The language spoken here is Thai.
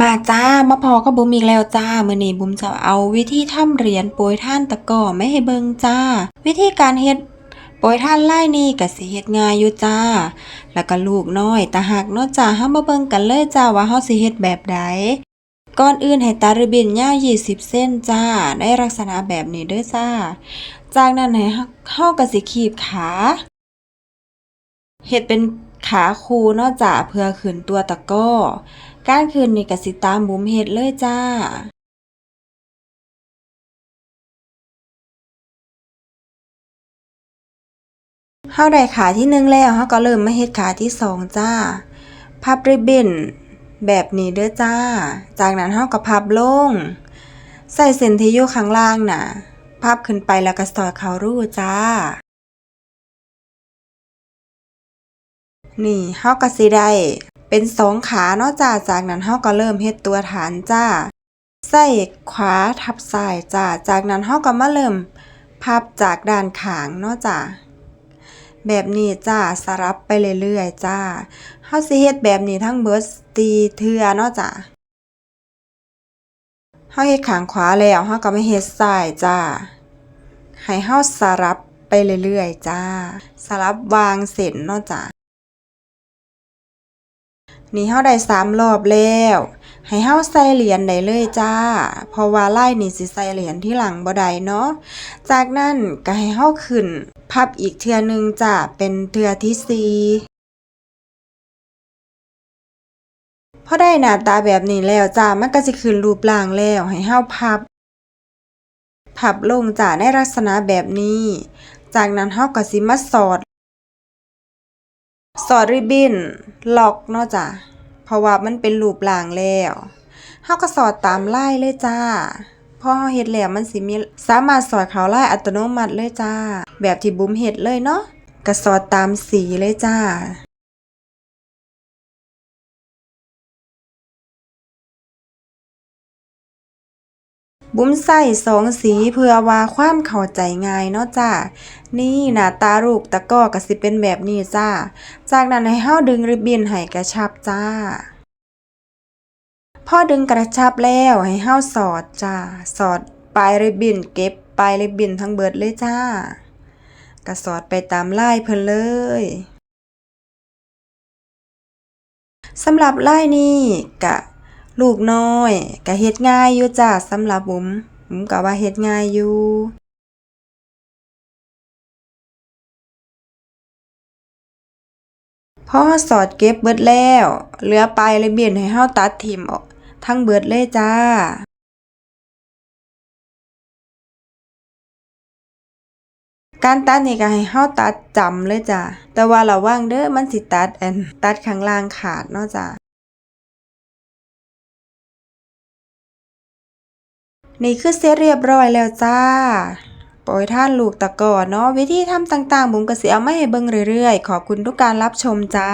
มาจ้ามาพอก็บุมอีกแล้วจ้าเมื้อนี้บุมจะเอาวิธีทำเหรียญโปรยท่านตะกร้อไม่ให้เบิงจ้า วิธีการเฮ็ดโปรยท่านไล่นี่ก็สิเฮ็ดง่ายอยู่จ้า แล้วก็ลูกน้อยตาหักเนาะจ้าเฮามาเบิงกันเลยจ้าว่าเฮาสิเฮ็ดแบบใดก่อนอื่นให้ตัดริบบิ้นยาว20เส้นจ้าในลักษณะแบบนี้เด้อจ้า จากนั้นให้เฮาก็สิคีบขาเฮ็ดเป็นขาคูเนาะจ้าเพื่อขึ้นตัวตะก้อ การคืนนี่ก็สิตามบุมเฮ็ดเลยจ้าเฮาได้ขาที่หนึ่งแล้วเฮาก็เริ่มมาเฮ็ดขาที่สองจ้า พับริบบิ้นแบบนี้เด้อจ้า จากนั้นเฮาก็พับลง ใส่เส้นที่อยู่ข้างล่างน่ะ พับขึ้นไปแล้วก็สอดเข้ารูจ้า นี่เฮาก็สิได้ เป็นสองขาเนาะจ้าจากนั้นเฮาก็เริ่มเฮ็ดตัวฐานจ้าใส่ขวาทับซ้ายจ้าจากนั้นเฮาก็มาเริ่มพับจากด้านข้างเนาะจ้าแบบนี้จ้าสลับไปเรื่อยๆจ้าเฮาสิเฮ็ดแบบนี้ทั้งเบิดตีเทือเนาะจ้าเฮาเฮ็ดข้างขวาแล้วเฮาก็มาเฮ็ดซ้ายจ้าให้เฮาสลับไปเรื่อยๆจ้าสลับวางเส้นเนาะจ้า นี่เฮาได้สามรอบแล้ว ให้เฮาใส่เหรียญได้เลยจ้า เพราะว่าลายนี่สิใส่เหรียญที่หลังบ่ได้เนาะ จากนั้นก็ให้เฮาขึ้น พับอีกเทือหนึงจ้าเป็นเทือที่สี่พอได้หน้าตาแบบนี้แล้วจ้ามันก็สิขึ้นรูปร่างแล้วให้เฮาพับ พับลงจ้าในลักษณะแบบนี้ จากนั้นเฮาก็สิมาสอด สอดริบบิ้นล็อกเนาะจ้ะเพราะว่ามันเป็นรูปร่างแล้วเฮาก็สอดตามไล่เลยจ้าพอเฮาเฮ็ดแล้วมันสิมีสามารถสอดเขาไล่อัตโนมัติเลยจ้า แบบที่บุ๋มเฮ็ดเลยเนาะก็สอดตามสีเลยจ้า บุ้มใส่สองสีเพื่อว่าความเข้าใจง่ายเนาะจ้า นี่หน้าตาลูกตะก้อก็สิเป็นแบบนี้จ้า จากนั้นให้เฮาดึงริบบิ้นให้กระชับจ้า พอดึงกระชับแล้วให้เฮาสอดจ้า สอดปลายริบบิ้นเก็บปลายริบบิ้นทั้งเบิดเลยจ้าก็สอดไปตามลายเพิ่นเลยสำหรับลายนี้กะ ลูกน้อยกะเฮ็ดง่ายอยู่จ้าสำหรับบุ๋มบุ๋มกะว่าเฮ็ดง่ายอยู่พอสอดเก็บเบิดแล้ว เหลือปลายเบียนให้เฮาตัดทิ่มออกทั้งเบิดเลยจ้า การตัดนี่ก็ให้เฮาตัดจำเลยจ้ะแต่ว่าระวังเด้อมันสิตัดอันตัดข้างล่างขาดเนาะจ้ะ นี่คือเสร็จเรียบร้อยแล้วจ้าโปรยท่านลูกตะกอเนาะวิธีทำต่างๆบุ๋มก็สิเอามาให้เบิ่งเรื่อยๆ ขอบคุณทุกการรับชมจ้า